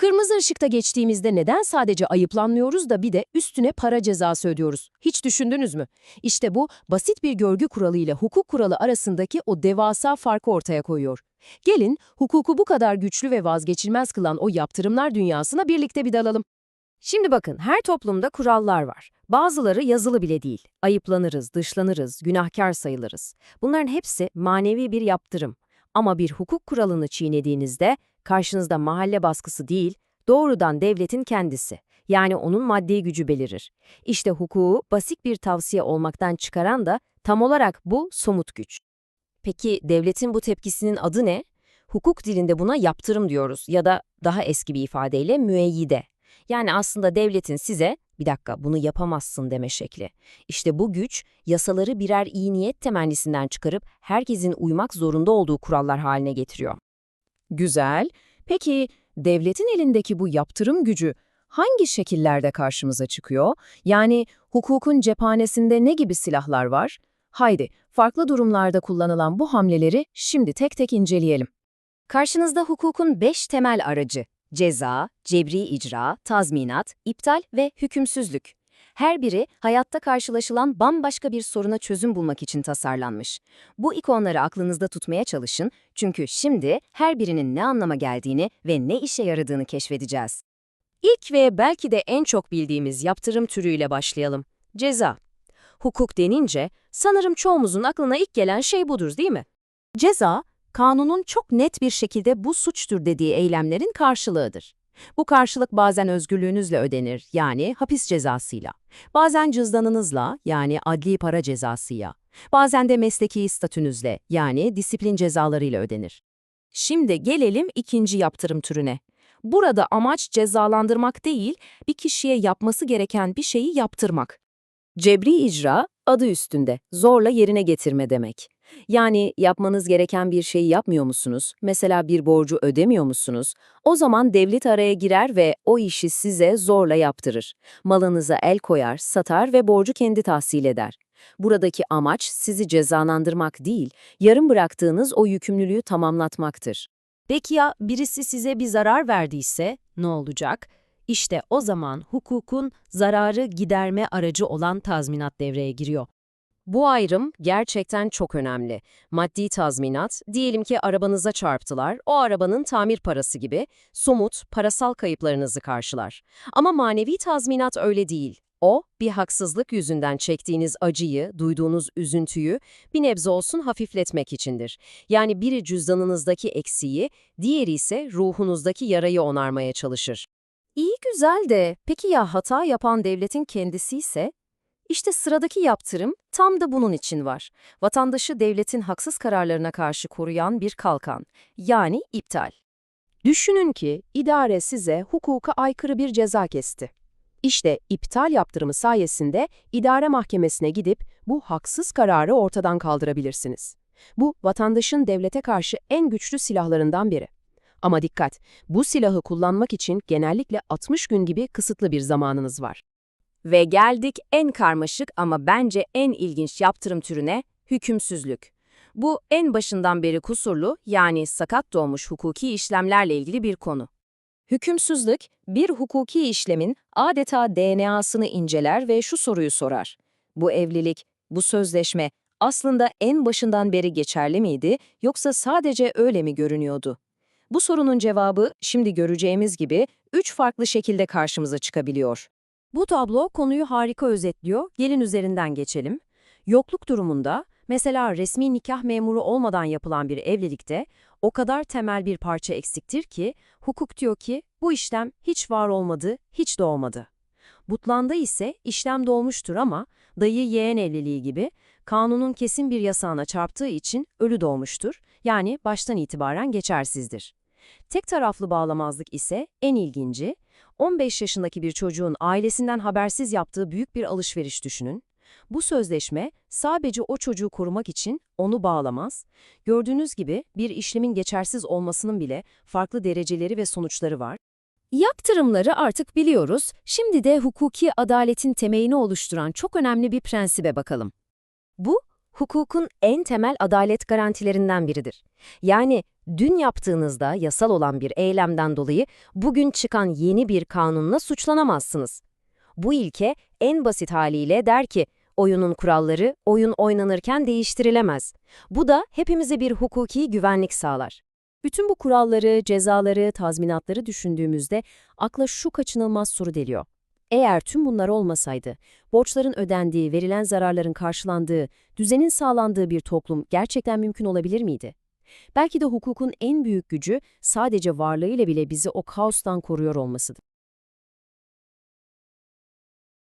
Kırmızı ışıkta geçtiğimizde neden sadece ayıplanmıyoruz da bir de üstüne para cezası ödüyoruz? Hiç düşündünüz mü? İşte bu basit bir görgü kuralı ile hukuk kuralı arasındaki o devasa farkı ortaya koyuyor. Gelin hukuku bu kadar güçlü ve vazgeçilmez kılan o yaptırımlar dünyasına birlikte bir dalalım. Şimdi bakın her toplumda kurallar var. Bazıları yazılı bile değil. Ayıplanırız, dışlanırız, günahkar sayılırız. Bunların hepsi manevi bir yaptırım. Ama bir hukuk kuralını çiğnediğinizde karşınızda mahalle baskısı değil, doğrudan devletin kendisi. Yani onun maddi gücü belirir. İşte hukuku basit bir tavsiye olmaktan çıkaran da tam olarak bu somut güç. Peki devletin bu tepkisinin adı ne? Hukuk dilinde buna yaptırım diyoruz ya da daha eski bir ifadeyle müeyyide. Yani aslında devletin size bir dakika bunu yapamazsın deme şekli. İşte bu güç yasaları birer iyi niyet temennisinden çıkarıp herkesin uymak zorunda olduğu kurallar haline getiriyor. Güzel. Peki devletin elindeki bu yaptırım gücü hangi şekillerde karşımıza çıkıyor? Yani hukukun cephanesinde ne gibi silahlar var? Haydi farklı durumlarda kullanılan bu hamleleri şimdi tek tek inceleyelim. Karşınızda hukukun beş temel aracı. Ceza, cebri icra, tazminat, iptal ve hükümsüzlük. Her biri hayatta karşılaşılan bambaşka bir soruna çözüm bulmak için tasarlanmış. Bu ikonları aklınızda tutmaya çalışın çünkü şimdi her birinin ne anlama geldiğini ve ne işe yaradığını keşfedeceğiz. İlk ve belki de en çok bildiğimiz yaptırım türüyle başlayalım. Ceza. Hukuk denince sanırım çoğumuzun aklına ilk gelen şey budur değil mi? Ceza, kanunun çok net bir şekilde bu suçtur dediği eylemlerin karşılığıdır. Bu karşılık bazen özgürlüğünüzle ödenir yani hapis cezasıyla, bazen cüzdanınızla yani adli para cezasıyla, bazen de mesleki statünüzle yani disiplin cezalarıyla ödenir. Şimdi gelelim ikinci yaptırım türüne. Burada amaç cezalandırmak değil, bir kişiye yapması gereken bir şeyi yaptırmak. Cebri icra, adı üstünde, zorla yerine getirme demek. Yani yapmanız gereken bir şeyi yapmıyor musunuz? Mesela bir borcu ödemiyor musunuz? O zaman devlet araya girer ve o işi size zorla yaptırır. Malınıza el koyar, satar ve borcu kendi tahsil eder. Buradaki amaç sizi cezalandırmak değil, yarım bıraktığınız o yükümlülüğü tamamlatmaktır. Peki ya birisi size bir zarar verdiyse ne olacak? İşte o zaman hukukun zararı giderme aracı olan tazminat devreye giriyor. Bu ayrım gerçekten çok önemli. Maddi tazminat, diyelim ki arabanıza çarptılar, o arabanın tamir parası gibi somut, parasal kayıplarınızı karşılar. Ama manevi tazminat öyle değil. O, bir haksızlık yüzünden çektiğiniz acıyı, duyduğunuz üzüntüyü bir nebze olsun hafifletmek içindir. Yani biri cüzdanınızdaki eksiği, diğeri ise ruhunuzdaki yarayı onarmaya çalışır. İyi güzel de peki ya hata yapan devletin kendisi ise? İşte sıradaki yaptırım tam da bunun için var. Vatandaşı devletin haksız kararlarına karşı koruyan bir kalkan, yani iptal. Düşünün ki idare size hukuka aykırı bir ceza kesti. İşte iptal yaptırımı sayesinde idare mahkemesine gidip bu haksız kararı ortadan kaldırabilirsiniz. Bu vatandaşın devlete karşı en güçlü silahlarından biri. Ama dikkat, bu silahı kullanmak için genellikle 60 gün gibi kısıtlı bir zamanınız var. Ve geldik en karmaşık ama bence en ilginç yaptırım türüne, hükümsüzlük. Bu en başından beri kusurlu yani sakat doğmuş hukuki işlemlerle ilgili bir konu. Hükümsüzlük, bir hukuki işlemin adeta DNA'sını inceler ve şu soruyu sorar. Bu evlilik, bu sözleşme aslında en başından beri geçerli miydi yoksa sadece öyle mi görünüyordu? Bu sorunun cevabı şimdi göreceğimiz gibi üç farklı şekilde karşımıza çıkabiliyor. Bu tablo konuyu harika özetliyor. Gelin üzerinden geçelim. Yokluk durumunda, mesela resmi nikah memuru olmadan yapılan bir evlilikte o kadar temel bir parça eksiktir ki, hukuk diyor ki bu işlem hiç var olmadı, hiç doğmadı. Butlanda ise işlem doğmuştur ama dayı yeğen evliliği gibi kanunun kesin bir yasağına çarptığı için ölü doğmuştur, yani baştan itibaren geçersizdir. Tek taraflı bağlamazlık ise en ilginci, 15 yaşındaki bir çocuğun ailesinden habersiz yaptığı büyük bir alışveriş düşünün. Bu sözleşme sadece o çocuğu korumak için onu bağlamaz. Gördüğünüz gibi bir işlemin geçersiz olmasının bile farklı dereceleri ve sonuçları var. Yaptırımları artık biliyoruz. Şimdi de hukuki adaletin temelini oluşturan çok önemli bir prensibe bakalım. Bu, hukukun en temel adalet garantilerinden biridir. Yani Dün yaptığınızda yasal olan bir eylemden dolayı bugün çıkan yeni bir kanunla suçlanamazsınız. Bu ilke en basit haliyle der ki, oyunun kuralları oyun oynanırken değiştirilemez. Bu da hepimize bir hukuki güvenlik sağlar. Bütün bu kuralları, cezaları, tazminatları düşündüğümüzde akla şu kaçınılmaz soru geliyor. Eğer tüm bunlar olmasaydı, borçların ödendiği, verilen zararların karşılandığı, düzenin sağlandığı bir toplum gerçekten mümkün olabilir miydi? Belki de hukukun en büyük gücü sadece varlığıyla bile bizi o kaostan koruyor olmasıdır.